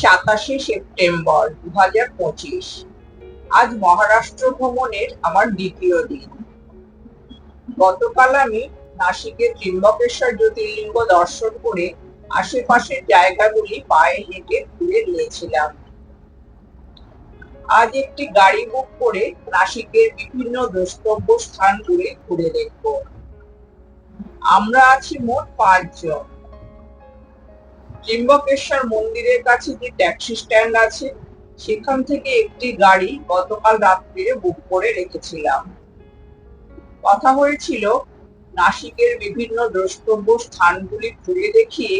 সাতাশে সেপ্টেম্বর দু হাজার পঁচিশ। আজ মহারাষ্ট্র ভ্রমণের আমার দ্বিতীয় দিন। গতকাল আমি নাসিকের ত্রিম্বকেশ্বর জ্যোতির্লিঙ্গ দর্শন করে আশেপাশের জায়গাগুলি পায়ে হেঁটে ঘুরে নিয়েছিলাম। আজ একটি গাড়ি বুক করে নাসিকের বিভিন্ন দ্রষ্টব্য স্থান স্থানগুলি ঘুরে দেখব। আমরা আছি মোট পাঁচজন। ত্রিম্বকেশ্বর মন্দিরের কাছে যে ট্যাক্সি স্ট্যান্ড আছে, সেখান থেকে একটি গাড়ি গতকাল রাত্রিরে বুক করে রেখেছিলাম। কথা হয়েছিল, নাসিকের বিভিন্ন দ্রষ্টব্য স্থানগুলি ঘুরে দেখিয়ে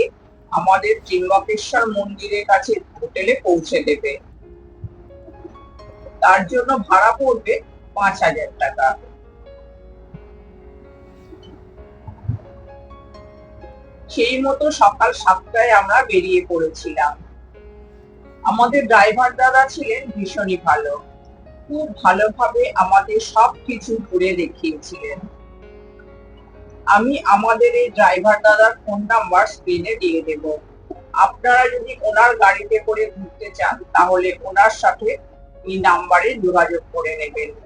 আমাদের ত্রিম্বকেশ্বর মন্দিরের কাছে হোটেলে পৌঁছে দেবে। তার জন্য ভাড়া পড়বে পাঁচ হাজার টাকা। সেই মতো সকাল সাতটায় আমরা বেরিয়ে পড়েছিলাম। আমাদের ড্রাইভার দাদা ছিলেন ভীষণই ভালো। খুব ভালোভাবে আমাদের সব কিছু ঘুরে দেখিয়েছিলেন। আমি আমাদের এই ড্রাইভার দাদার ফোন নাম্বার স্ক্রিনে দিয়ে দেব। আপনারা যদি ওনার গাড়িতে করে ঘুরতে চান, তাহলে ওনার সাথে এই নাম্বারে যোগাযোগ করে নেবেন।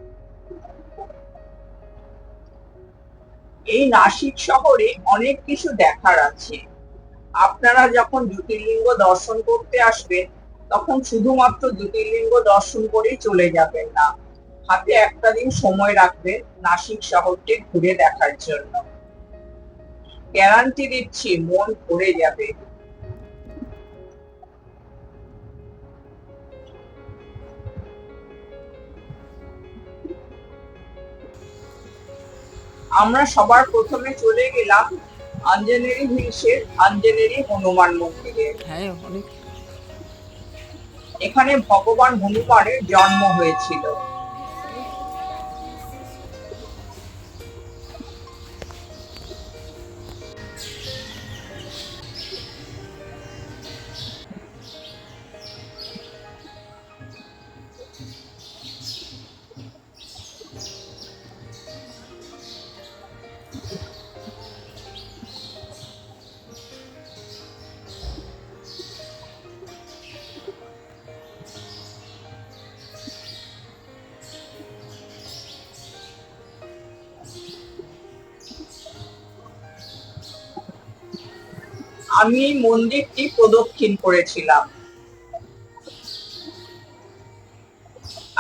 এই নাসিক শহরে অনেক কিছু দেখার আছে। আপনারা যখন জ্যোতির্লিঙ্গ দর্শন করতে আসবেন, তখন শুধুমাত্র জ্যোতির্লিঙ্গ দর্শন করেই চলে যাবেন না। হাতে একটা দিন সময় রাখবেন নাসিক শহরটি ঘুরে দেখার জন্য। গ্যারান্টি দিচ্ছি, মন ভরে যাবে। আমরা সবার প্রথমে চলে গেলাম আঞ্জনেরি হিলসের আঞ্জনেরি হনুমান মন্দিরে। হ্যাঁ এখানে ভগবান হনুমানের জন্ম হয়েছিল। আমি মন্দিরটি প্রদক্ষিণ করেছিলাম।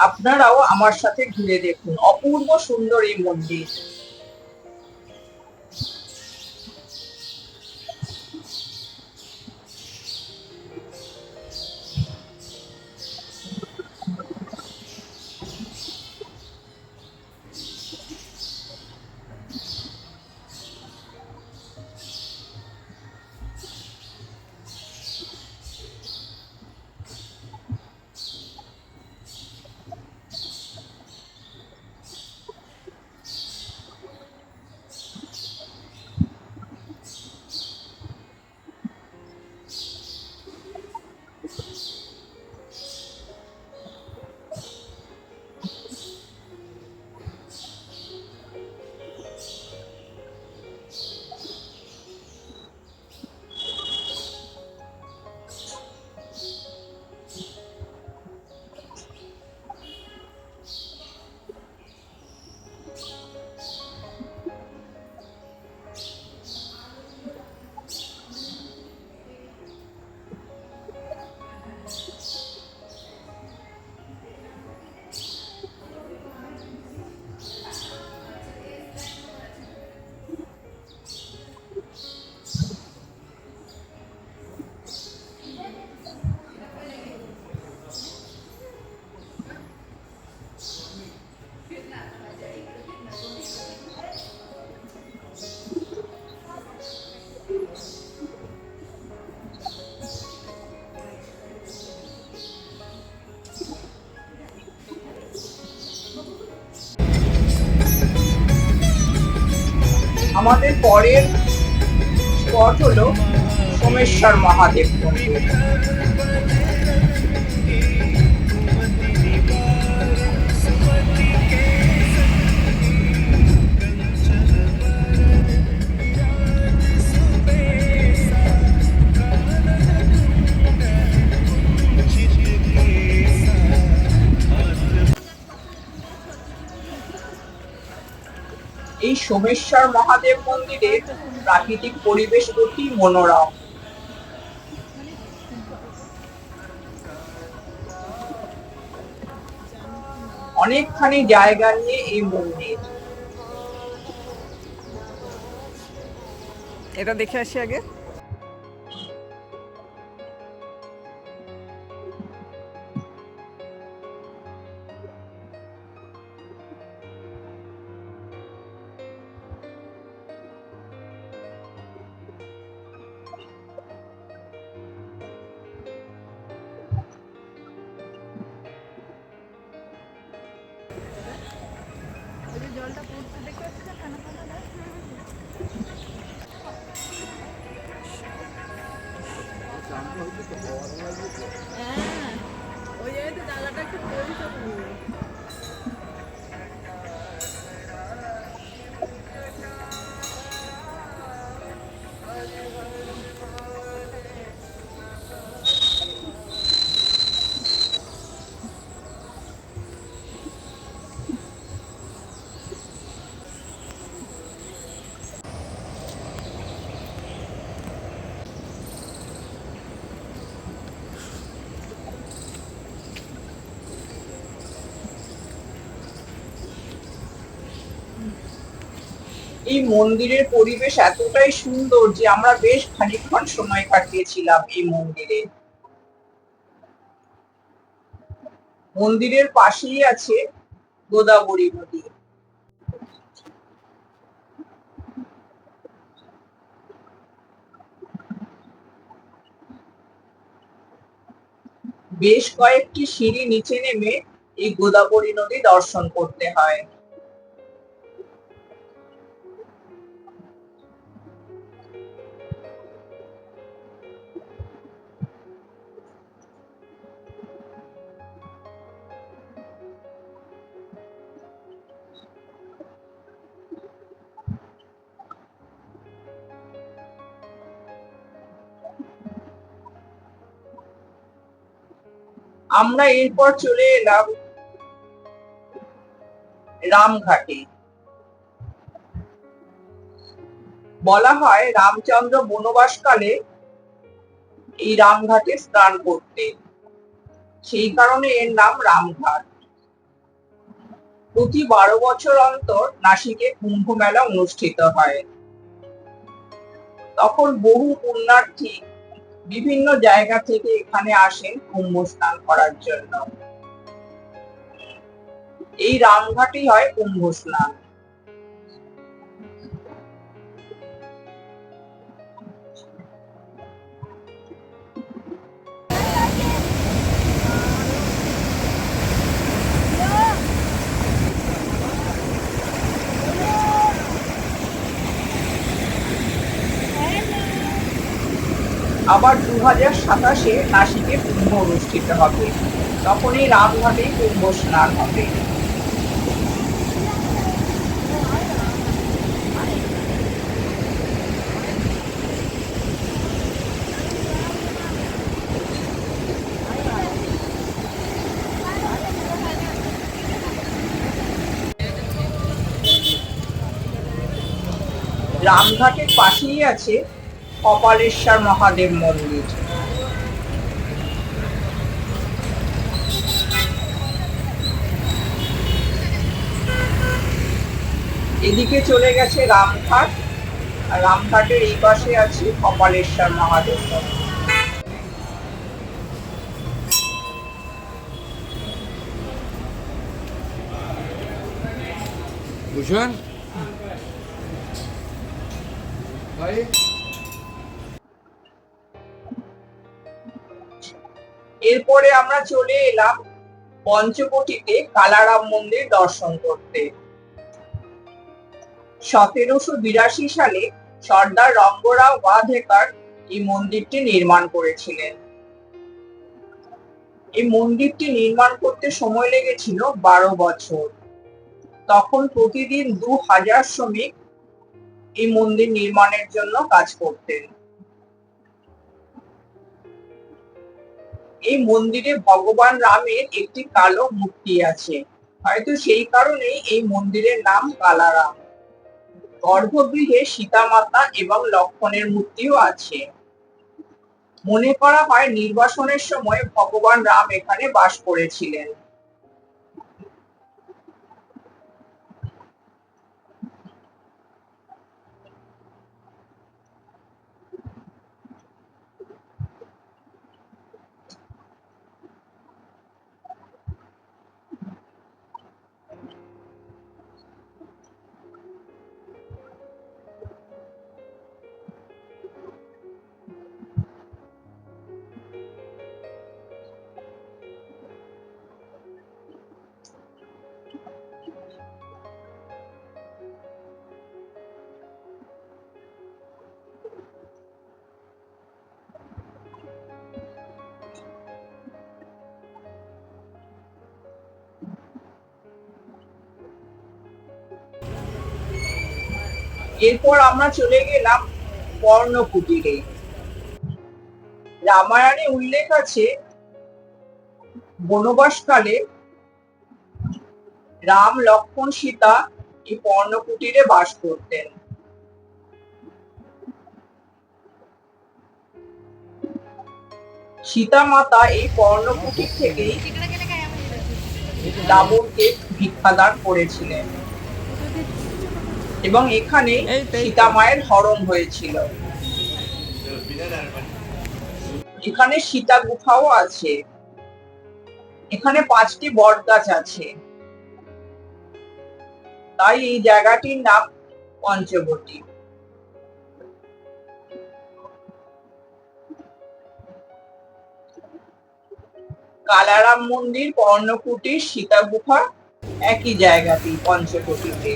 আপনারাও আমার সাথে ঘুরে দেখুন। অপূর্ব সুন্দর এই মন্দির। আমাদের পরের স্পট হলো সোমেশ্বর মহাদেব মন্দির। সোমেশ্বর মহাদেব মন্দিরের প্রাকৃতিক পরিবেশ অতি মনোরম। অনেকখানি জায়গা নিয়ে এই মন্দির। এটা দেখে আসি আগে। এই মন্দিরের পরিবেশ এতটাই সুন্দর যে আমরা বেশ খানিকক্ষণ সময় কাটিয়েছিলাম এই মন্দিরে। মন্দিরের পাশেই আছে গোদাবরী নদী। বেশ কয়েকটি সিঁড়ি নিচে নেমে এই গোদাবরী নদী দর্শন করতে হয়। আমরা এরপর চলে এলাম রামঘাটে। বলা হয় রামচন্দ্র বনবাসকালে এই রামঘাটে স্নান করতে। সেই কারণে এর নাম রামঘাট। প্রতি বারো বছর অন্তর নাসিকে কুম্ভ মেলা অনুষ্ঠিত হয়। তখন বহু পুণ্যার্থী বিভিন্ন জায়গা থেকে এখানে আসেন কুম্ভ স্নান করার জন্য। এই রামঘাটই হয় কুম্ভ স্নান। আবার হাজার সাতাশে নাসিকে কুম্ভ অনুষ্ঠিত হবে। তখন এই রামঘাটে কুম্ভ স্নান হবে। রামঘাটের পাশেই আছে কপালেশ্বর মহাদেব মন্দির। এদিকে চলে গেছে রামঘাট। আর রামঘাটের এই পাশে আছে কপালেশ্বর মহাদেব মন্দির। বুঝলেন ভাই? এরপরে আমরা চলে এলাম পঞ্চবটিতে কালারাম মন্দির দর্শন করতে। সতেরোশো বিরাশি সালে সর্দার রঙ্গরাও ওয়াধেকার এই মন্দিরটি নির্মাণ করেছিলেন। এই মন্দিরটি নির্মাণ করতে সময় লেগেছিল বারো বছর। তখন প্রতিদিন দু হাজার শ্রমিক এই মন্দির নির্মাণের জন্য কাজ করতেন। এই মন্দিরে ভগবান রামের একটি কালো মূর্তি আছে। হয়তো সেই কারণেই এই মন্দিরের নাম কালারাম। গর্ভগৃহে সীতামাতা এবং লক্ষণের মূর্তিও আছে। মনে করা হয় নির্বাসনের সময় ভগবান রাম এখানে বাস করেছিলেন। এরপর আমরা চলে গেলাম পর্ণকুটিরে রামায়ণে উল্লেখ আছে বনবাসকালে রাম লক্ষ্মণ সীতা এই পর্ণকুটিরে বাস করতেন। সীতা মাতা এই পর্ণকুটির থেকেই রাবণকে ভিক্ষাদান করেছিলেন। এবং এখানে। সীতা মায়ের হরণ হয়েছিল। এখানে সীতা গুফাও আছে। এখানে পাঁচটি বট গাছ আছে। তাই এই জায়গাটির নাম পঞ্চবটী। কালারাম মন্দির পর্ণকুটির সীতা গুফা একই জায়গাটি পঞ্চবটিতে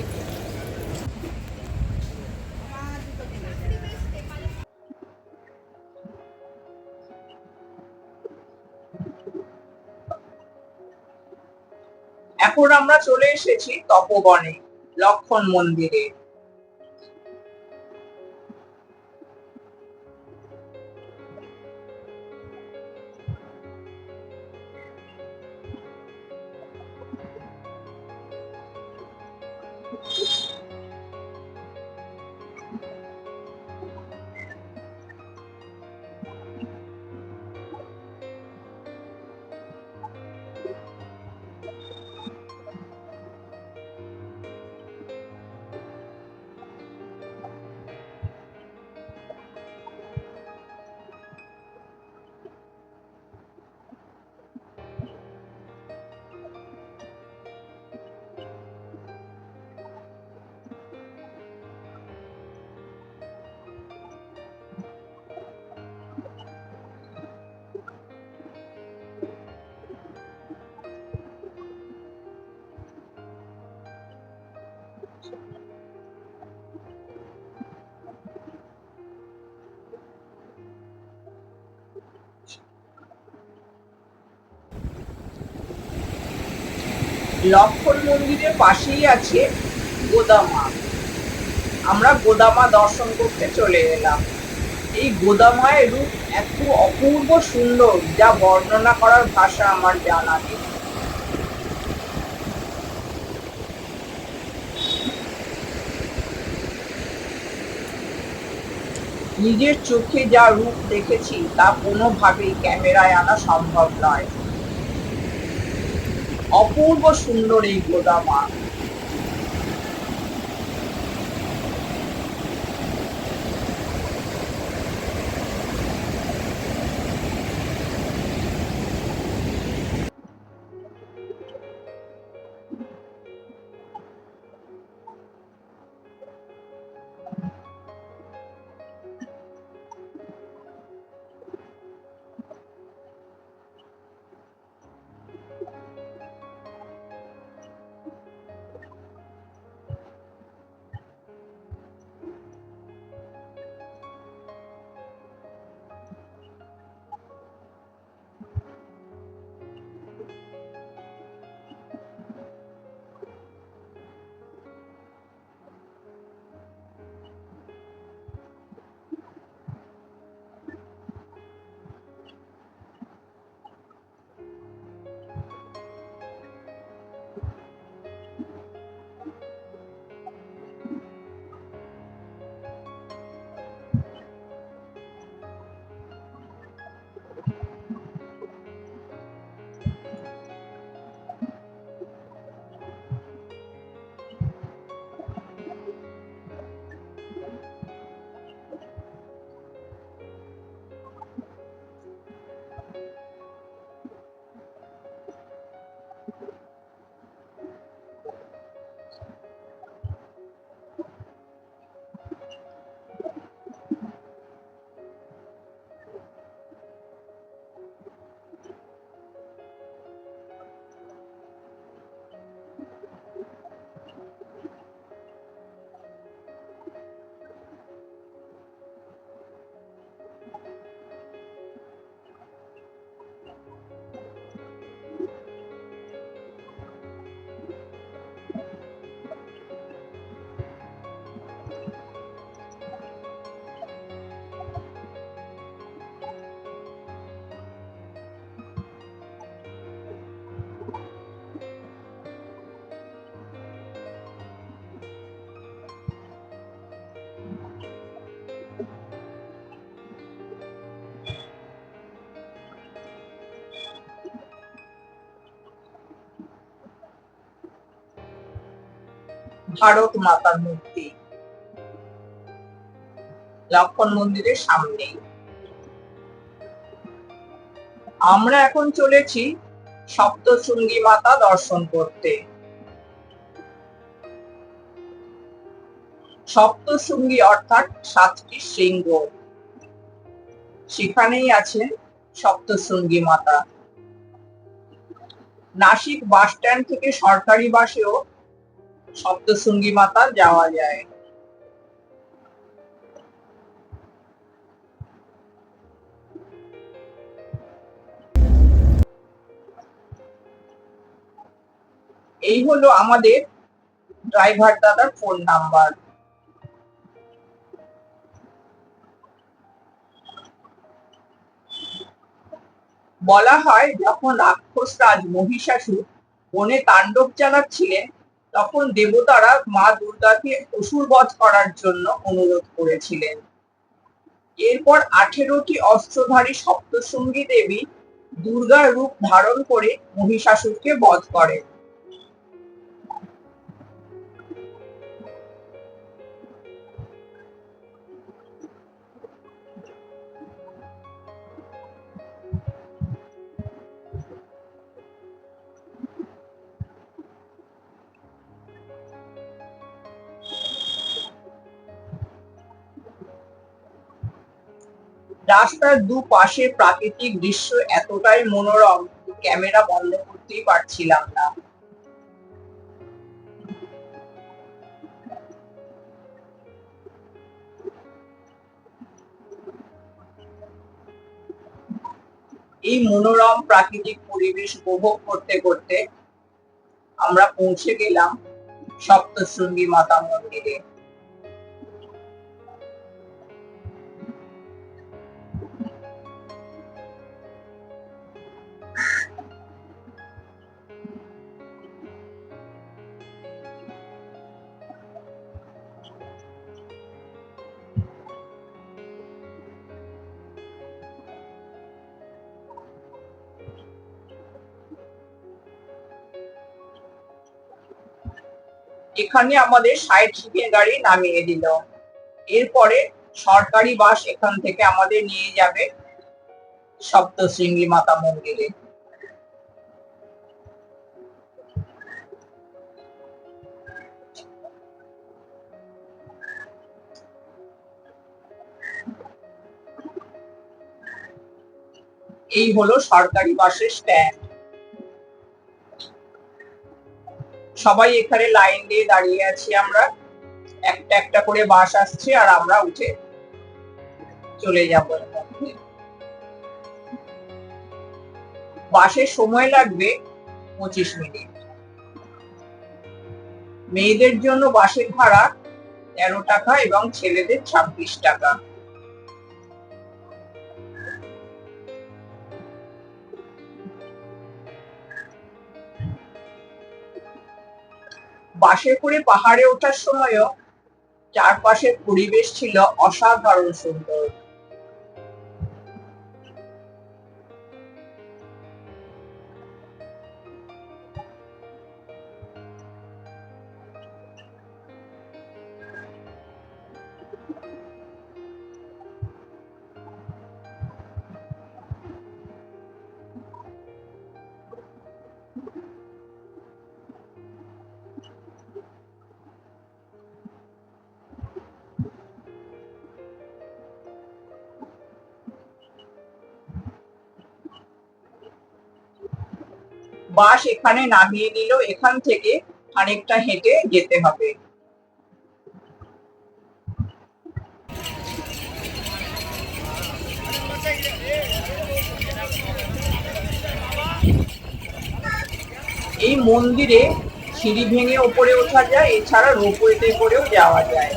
এখন আমরা চলে এসেছি তপবনে লক্ষণ মন্দিরে। লক্ষণ মন্দিরের পাশেই আছে গোদামা। আমরা গোদামা দর্শন করতে চলে এলাম। এই গোদামায়ের রূপ এত অপূর্ব সুন্দর, যা বর্ণনা করার ভাষা আমার জানা নেই। নিজের চোখে যা রূপ দেখেছি, তা কোনোভাবেই ক্যামেরায় আনা সম্ভব নয়। অপূর্ব সুন্দর এই গোদা গোদামা ভারত মাতার মূর্তি। লক্ষণ মন্দিরের সামনেই। আমরা এখন চলেছি সপ্তশৃঙ্গী মাতা দর্শন করতে। সপ্তশৃঙ্গী অর্থাৎ সাতটি শৃঙ্গ। সেখানেই আছেন সপ্তশৃঙ্গী মাতা। নাসিক বাস স্ট্যান্ড থেকে সরকারি বাসেও সপ্তশৃঙ্গী মাতা যাওয়া যায়। এই হলো আমাদের ড্রাইভার দাদার ফোন নাম্বার বলা হয়, যখন রাক্ষস রাজ মহিষাসুর বনে তাণ্ডব চালাচ্ছিলেন তখন দেবতারা মা দুর্গাকে অসুর বধ করার জন্য অনুরোধ করেছিলেন। এরপর আঠেরোটি অস্ত্রধারী সপ্তসঙ্গী দেবী দুর্গার রূপ ধারণ করে মহিষাসুরকে বধ করেন। রাস্তার দুপাশে প্রাকৃতিক দৃশ্য এতটাই মনোরম ক্যামেরা বন্ধ করতেই পারছিলাম না। এই মনোরম প্রাকৃতিক পরিবেশ উপভোগ করতে করতে আমরা পৌঁছে গেলাম সপ্তশৃঙ্গী মাতা মন্দিরে। এখানে আমাদের সাইড সিটের গাড়ি নামিয়ে দিল। এরপরে সরকারি বাস এখান থেকে আমাদের নিয়ে যাবে সপ্তশৃঙ্গী মাতা মন্দিরে। এই হলো সরকারি বাসের স্ট্যান্ড সবাই এখানে লাইন দিয়ে দাঁড়িয়ে আছি আমরা। একটা একটা করে বাস আসছে আর আমরা উঠে চলে যাব বাসে সময় লাগবে পঁচিশ মিনিট। মেয়েদের জন্য বাসের ভাড়া তেরো টাকা এবং ছেলেদের ছাব্বিশ টাকা। বাসে করে পাহাড়ে ওঠার সময়ও চারপাশের পরিবেশ ছিল অসাধারণ সুন্দর। বাস এখানে নামিয়ে নিল, এখান থেকে খানিকটা হেঁটে যেতে হবে। এই মন্দিরে সিঁড়ি ভেঙে ওপরে ওঠা যায়, এছাড়া রোপওয়েতে করেও যাওয়া যায়।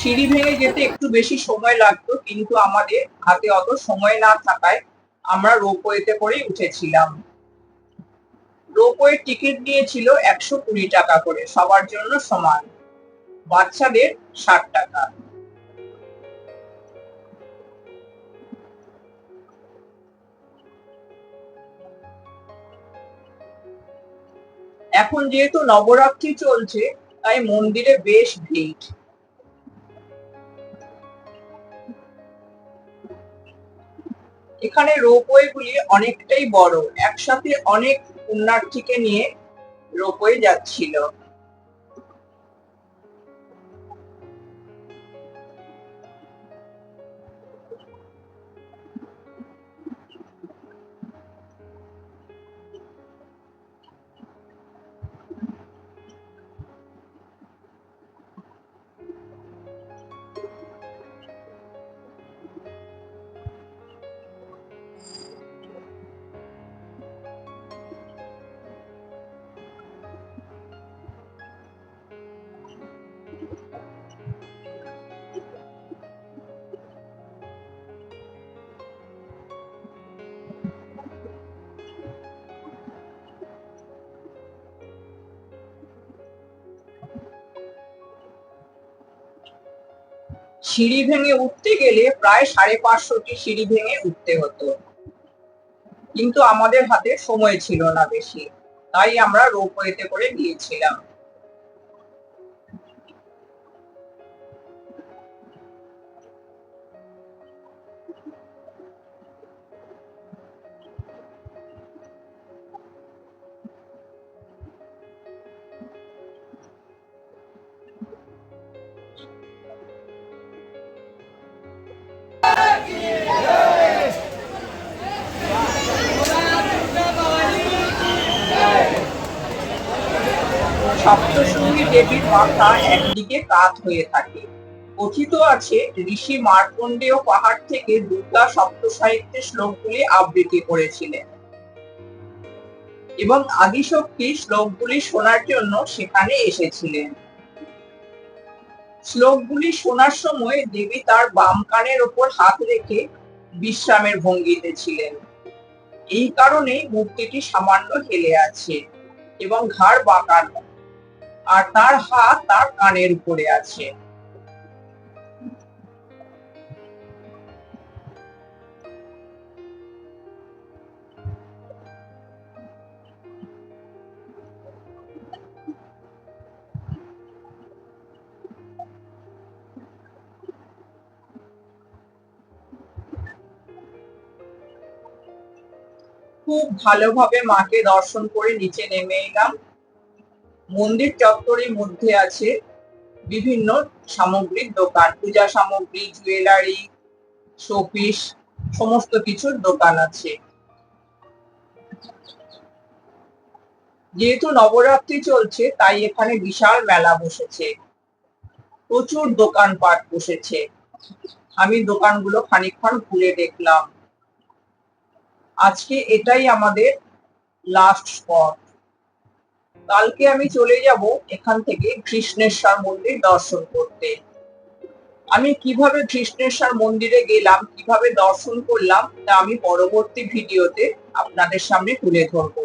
সিঁড়ি ভেঙে যেতে একটু বেশি সময় লাগতো, কিন্তু আমাদের হাতে অত সময় না থাকায় আমরা রোপওয়েতে করেই উঠেছিলাম। রোপওয়ের টিকিট নিয়েছিল একশো কুড়ি টাকা করে, সবার জন্য সমান। বাচ্চাদের ষাট টাকা। এখন যেহেতু নবরাত্রি চলছে, তাই মন্দিরে বেশ ভিড়। এখানে রোপওয়ে গুলি অনেকটাই বড়, একসাথে অনেক পুণ্যার্থীকে নিয়ে রোপওয়ে যাচ্ছিল। সিঁড়ি ভেঙে উঠতে গেলে প্রায় সাড়ে পাঁচশোটি সিঁড়ি ভেঙে উঠতে হতো। কিন্তু আমাদের হাতে সময় ছিল না বেশি। তাই আমরা রোপওয়েতে করে গিয়েছিলাম সপ্তশৃঙ্গী দেবীর মাথা একদিকে কাত হয়ে থাকে। কথিত আছে, ঋষি মার্কণ্ডেয় পাহাড় থেকে দুর্গা সপ্ত সাহিত্যের শ্লোকগুলি আবৃত্তি করেছিলেন। এবং আদিশক্তি শ্লোকগুলি শোনার জন্য সেখানে এসেছিলেন। শ্লোকগুলি শোনার সময় দেবী তার বাম কানের ওপর হাত রেখে বিশ্রামের ভঙ্গিতে ছিলেন। এই কারণেই মূর্তিটি সামান্য হেলে আছে এবং ঘাড় বাঁকানো। আর তার হাত তার কানের উপরে আছে। খুব ভালোভাবে মাকে দর্শন করে নিচে নেমে এলাম। মন্দির চত্বরের মধ্যে আছে বিভিন্ন সামগ্রীর দোকান। পূজা সামগ্রী জুয়েলারি শোপিস সমস্ত কিছুর দোকান আছে। যেহেতু নবরাত্রি চলছে, তাই এখানে বিশাল মেলা বসেছে। প্রচুর দোকানপাট বসেছে। আমি দোকানগুলো খানিকক্ষণ ঘুরে দেখলাম। আজকে এটাই আমাদের লাস্ট স্পট কালকে আমি চলে যাব এখান থেকে কৃষ্ণেশ্বর মন্দির দর্শন করতে। আমি কীভাবে কৃষ্ণেশ্বর মন্দিরে গেলাম, কীভাবে দর্শন করলাম, তা আমি পরবর্তী ভিডিওতে আপনাদের সামনে তুলে ধরবো।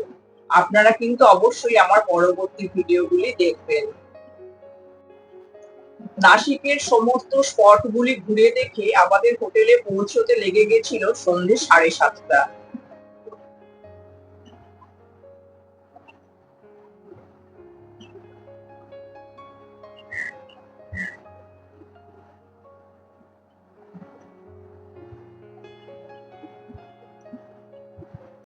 আপনারা কিন্তু অবশ্যই আমার পরবর্তী ভিডিওগুলি দেখবেন। নাসিকের সমস্ত স্পটগুলি ঘুরে দেখে আমাদের হোটেলে পৌঁছতে লেগে গেছিল সন্ধ্যে সাড়ে সাতটা।